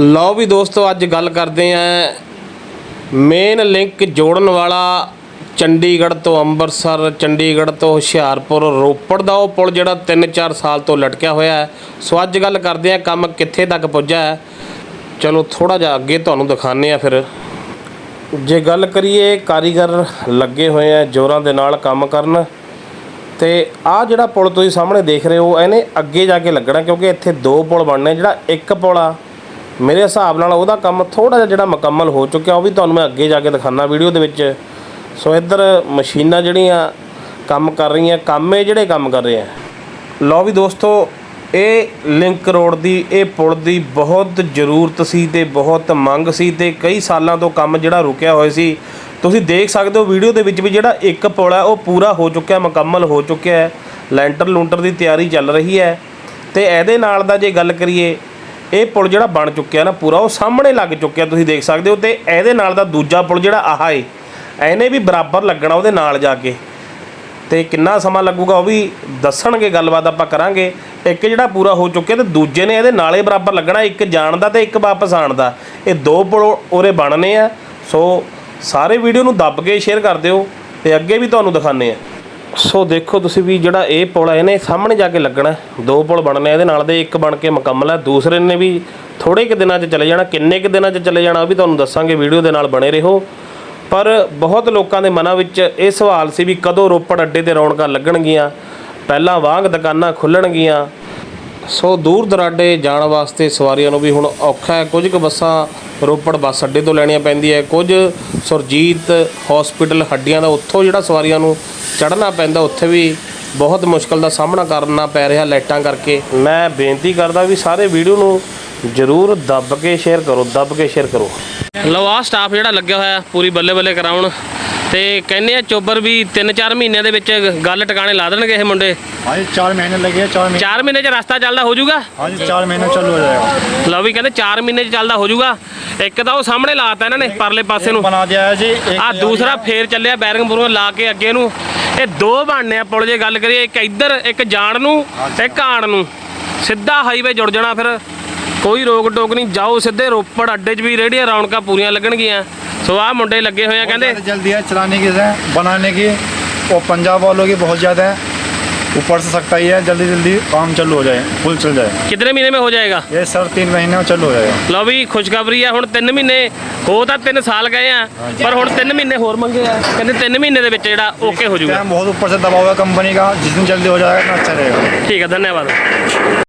ਲਓ ਵੀ ਦੋਸਤੋ, ਅੱਜ ਗੱਲ ਕਰਦੇ ਆਂ ਮੇਨ ਲਿੰਕ ਜੋੜਨ ਵਾਲਾ ਚੰਡੀਗੜ੍ਹ ਤੋਂ ਅੰਮ੍ਰਿਤਸਰ, ਚੰਡੀਗੜ੍ਹ ਤੋਂ ਹੁਸ਼ਿਆਰਪੁਰ, ਰੋਪੜ ਦਾ ਉਹ ਪੁਲ ਜਿਹੜਾ 3-4 ਸਾਲ ਤੋਂ ਲਟਕਿਆ ਹੋਇਆ ਹੈ। ਸੋ ਅੱਜ ਗੱਲ ਕਰਦੇ ਆਂ ਕੰਮ ਕਿੱਥੇ ਤੱਕ ਪਹੁੰਚਿਆ ਹੈ। ਚਲੋ ਥੋੜਾ ਜਿਹਾ ਅੱਗੇ ਤੁਹਾਨੂੰ ਦਿਖਾਉਂਦੇ ਆ ਫਿਰ। ਜੇ ਗੱਲ ਕਰੀਏ, ਕਾਰੀਗਰ ਲੱਗੇ ਹੋਏ ਆ ਜ਼ੋਰਾਂ ਦੇ ਨਾਲ ਕੰਮ ਕਰਨ। ਤੇ ਆਹ ਜਿਹੜਾ ਪੁਲ ਤੁਸੀਂ ਸਾਹਮਣੇ ਦੇਖ ਰਹੇ ਹੋ, ਇਹਨੇ ਅੱਗੇ ਜਾ ਕੇ ਲੱਗਣਾ ਕਿਉਂਕਿ ਇੱਥੇ ਦੋ ਪੁਲ ਬਣਨੇ, ਜਿਹੜਾ ਇੱਕ ਪੁਲ ਆ ਮੇਰੇ ਹਿਸਾਬ ਨਾਲ ਉਹਦਾ ਕੰਮ ਥੋੜਾ ਜਿਹਾ ਜਿਹੜਾ ਮੁਕੰਮਲ ਹੋ ਚੁੱਕਿਆ, ਉਹ ਵੀ ਤੁਹਾਨੂੰ ਮੈਂ ਅੱਗੇ ਜਾ ਕੇ ਦਿਖਾਣਾ ਵੀਡੀਓ ਦੇ ਵਿੱਚ। ਸੋ ਇੱਧਰ ਮਸ਼ੀਨਾਂ ਜਿਹੜੀਆਂ ਕੰਮ ਕਰ ਰਹੀਆਂ, ਕੰਮ ਇਹ ਜਿਹੜੇ ਕੰਮ ਕਰ ਰਹੇ ਆ ਲਓ ਵੀ ਦੋਸਤੋ, ਇਹ ਲਿੰਕ ਰੋਡ ਦੀ, ਇਹ ਪੁਲ ਦੀ ਬਹੁਤ ਜ਼ਰੂਰਤ ਸੀ ਤੇ ਬਹੁਤ ਮੰਗ ਸੀ ਤੇ ਕਈ ਸਾਲਾਂ ਤੋਂ ਕੰਮ ਜਿਹੜਾ ਰੁਕਿਆ ਹੋਇਆ ਸੀ। ਤੁਸੀਂ ਦੇਖ ਸਕਦੇ ਹੋ ਵੀਡੀਓ ਦੇ ਵਿੱਚ ਵੀ ਜਿਹੜਾ ਇੱਕ ਪੁਲ ਹੈ, ਉਹ ਪੂਰਾ ਹੋ ਚੁੱਕਿਆ, ਮੁਕੰਮਲ ਹੋ ਚੁੱਕਿਆ ਹੈ। ਲੈਂਟਰ ਲੂੰਟਰ ਦੀ ਤਿਆਰੀ ਚੱਲ ਰਹੀ ਹੈ। ਤੇ ਇਹਦੇ ਨਾਲ ਦਾ ਜੇ ਗੱਲ ਕਰੀਏ ਇਹ ਪੁਲ ਜਿਹੜਾ ਬਣ ਚੁੱਕਿਆ ਨਾ ਪੂਰਾ, ਉਹ ਸਾਹਮਣੇ ਲੱਗ ਚੁੱਕਿਆ, ਤੁਸੀਂ ਦੇਖ ਸਕਦੇ ਹੋ, ਤੇ ਇਹਦੇ ਨਾਲ ਦਾ ਦੂਜਾ ਪੁਲ ਜਿਹੜਾ ਆਹ ਏ, ਇਹਨੇ ਵੀ ਬਰਾਬਰ ਲੱਗਣਾ ਉਹਦੇ ਨਾਲ ਜਾ ਕੇ। ਤੇ ਕਿੰਨਾ ਸਮਾਂ ਲੱਗੂਗਾ, ਉਹ ਵੀ ਦੱਸਣਗੇ, ਗੱਲਬਾਤ ਆਪਾਂ ਕਰਾਂਗੇ। ਇੱਕ ਜਿਹੜਾ ਪੂਰਾ ਹੋ ਚੁੱਕਿਆ ਤੇ ਦੂਜੇ ਨੇ ਇਹਦੇ ਨਾਲੇ ਬਰਾਬਰ ਲੱਗਣਾ, ਇੱਕ ਜਾਣ ਦਾ ਤੇ ਇੱਕ ਵਾਪਸ ਆਉਣ ਦਾ। ਇਹ ਦੋ ਪੁਲ ਉਰੇ ਬਣਨੇ ਆ, ਸੋ ਸਾਰੇ ਵੀਡੀਓ ਨੂੰ ਦੱਬ ਕੇ ਸ਼ੇਅਰ ਕਰ ਦਿਓ, ਤੇ ਅੱਗੇ ਵੀ ਤੁਹਾਨੂੰ ਦਿਖਾਣੇ ਆ। ਸੋ ਦੇਖੋ ਤੁਸੀਂ ਵੀ ਜਿਹੜਾ ਇਹ ਪੁਲ ਹੈ ਇਹਨੇ ਸਾਹਮਣੇ ਜਾ ਕੇ ਲੱਗਣਾ। ਦੋ ਪੁਲ ਬਣਨੇ ਇਹਦੇ ਨਾਲ ਦੇ ਇੱਕ ਬਣ ਕੇ ਮੁਕੰਮਲ ਹੈ ਦੂਸਰੇ ਨੇ ਵੀ ਥੋੜੇ ਕੁ ਦਿਨਾਂ 'ਚ ਚਲੇ ਜਾਣਾ, ਕਿੰਨੇ ਕੁ ਦਿਨਾਂ 'ਚ ਚਲੇ ਜਾਣਾ, ਉਹ ਵੀ ਤੁਹਾਨੂੰ ਦੱਸਾਂਗੇ, ਵੀਡੀਓ ਦੇ ਨਾਲ ਬਣੇ ਰਹੋ। ਪਰ ਬਹੁਤ ਲੋਕਾਂ ਦੇ ਮਨਾਂ ਵਿੱਚ ਇਹ ਸਵਾਲ ਸੀ ਵੀ ਕਦੋਂ ਰੋਪੜ ਅੱਡੇ ਤੇ ਰੌਣਕਾਂ ਲੱਗਣਗੀਆਂ, ਪਹਿਲਾਂ ਵਾਂਗ ਦੁਕਾਨਾਂ ਖੁੱਲਣਗੀਆਂ ਸੋ ਦੂਰ ਦਰਾਡੇ ਜਾਣ ਵਾਸਤੇ ਸਵਾਰੀਆਂ ਨੂੰ ਵੀ ਹੁਣ ਔਖਾ ਹੈ। ਕੁਝ ਕੁ ਬੱਸਾਂ ਰੋਪੜ ਬੱਸ ਅੱਡੇ ਤੋਂ ਲੈਣੀਆਂ ਪੈਂਦੀ ਹੈ। ਕੁਝ ਸੁਰਜੀਤ ਹਸਪੀਟਲ ਹੱਡੀਆਂ ਦਾ ਉੱਥੋਂ ਜਿਹੜਾ ਸਵਾਰੀਆਂ ਨੂੰ ਚੜ੍ਹਨਾ ਪੈਂਦਾ, ਉੱਥੇ ਵੀ ਬਹੁਤ ਮੁਸ਼ਕਲ ਦਾ ਸਾਹਮਣਾ ਕਰਨਾ ਪੈ ਰਿਹਾ ਲਾਈਟਾਂ ਕਰਕੇ। ਮੈਂ ਬੇਨਤੀ ਕਰਦਾ ਵੀ ਸਾਰੇ ਵੀਡੀਓ ਨੂੰ ਜਰੂਰ ਦੱਬ ਕੇ ਸ਼ੇਅਰ ਕਰੋ, ਦੱਬ ਕੇ ਸ਼ੇਅਰ ਕਰੋ। ਲਓ ਆ ਸਟਾਫ ਜਿਹੜਾ ਲੱਗਿਆ ਹੋਇਆ, ਪੂਰੀ ਬੱਲੇ ਬੱਲੇ ਕਰਾਉਣ। ਤੇ ਕਹਿੰਦੇ ਆ ਚੋਬਰ ਵੀ 3-4 ਮਹੀਨਿਆਂ ਦੇ ਵਿੱਚ ਗੱਲ ਟਿਕਾਣੇ ਲਾ ਦੇਣਗੇ ਇਹ ਮੁੰਡੇ। ਹਾਂਜੀ 4 ਮਹੀਨੇ ਲੱਗੇ 4 ਮਹੀਨੇ। 4 ਮਹੀਨੇ 'ਚ ਰਸਤਾ ਚੱਲਦਾ ਹੋ ਜਾਊਗਾ? ਹਾਂਜੀ 4 ਮਹੀਨੇ ਚੱਲੂ ਹੋ ਜਾਏਗਾ। ਲਓ ਵੀ ਕਹਿੰਦੇ 4 ਮਹੀਨੇ 'ਚ ਚੱਲਦਾ ਹੋ ਜਾਊਗਾ। ਇੱਕ ਤਾਂ ਉਹ ਸਾਹਮਣੇ ਲਾਤਾ ਇਹਨਾਂ ਨੇ ਪਰਲੇ ਪਾਸੇ ਨੂੰ। ਬਣਾ ਦਿਆ ਜੀ ਆ ਦੂਸਰਾ ਫੇਰ ਚੱਲਿਆ ਬੈਰਿੰਗ ਬੁਰੋਂ ਲਾ ਕੇ ਅੱਗੇ ਨੂੰ। ਇਹ ਦੋ ਬਣਨੇ ਆ ਪੁਲ ਜੇ ਗੱਲ ਕਰੀਏ ਇੱਕ ਇੱਧਰ ਇੱਕ ਜਾਣ ਨੂੰ ਇੱਕ ਆਣ ਨੂੰ। ਸਿੱਧਾ ਹਾਈਵੇ ਜੁੜ ਜਾਣਾ ਫਿਰ। ਕੋਈ ਰੋਕ ਟੋਕ ਨਹੀਂ ਜਾਓ ਸਿੱਧੇ ਰੋਪੜ ਅੱਡੇ 'ਚ ਵੀ ਰੇੜੀਆਂ ਰੌਣਕਾਂ ਪੂਰੀਆਂ ਲੱਗਣਗੀਆਂ। सो आ मुंडे लगे हुए हैं कहते जल्दी है चलाने की बनाने की और पंजाब वालों की बहुत ज़्यादा है ऊपर से सकता ही है जल्दी जल्दी काम चालू हो जाए फुल चल जाए ਕਿੰਨੇ ਮਹੀਨੇ ਮੇ ਹੋ ਜਾਏਗਾ ये सर तीन महीने में चालू हो जाएगा ਲਓ ਵੀ ਖੁਸ਼ਖਬਰੀ ਆ ਹੁਣ 3 ਮਹੀਨੇ ਹੋ ਤਾਂ 3 ਸਾਲ ਗਏ ਆ ਪਰ ਹੁਣ 3 ਮਹੀਨੇ ਹੋਰ ਮੰਗੇ ਆ ਕਹਿੰਦੇ 3 ਮਹੀਨੇ ਦੇ ਵਿੱਚ ਜਿਹੜਾ ਓਕੇ ਹੋ ਜਾਊਗਾ टाइम बहुत ऊपर से दबाव है कंपनी का जिस दिन जल्दी हो जाएगा उतना अच्छा रहेगा ठीक है धन्यवाद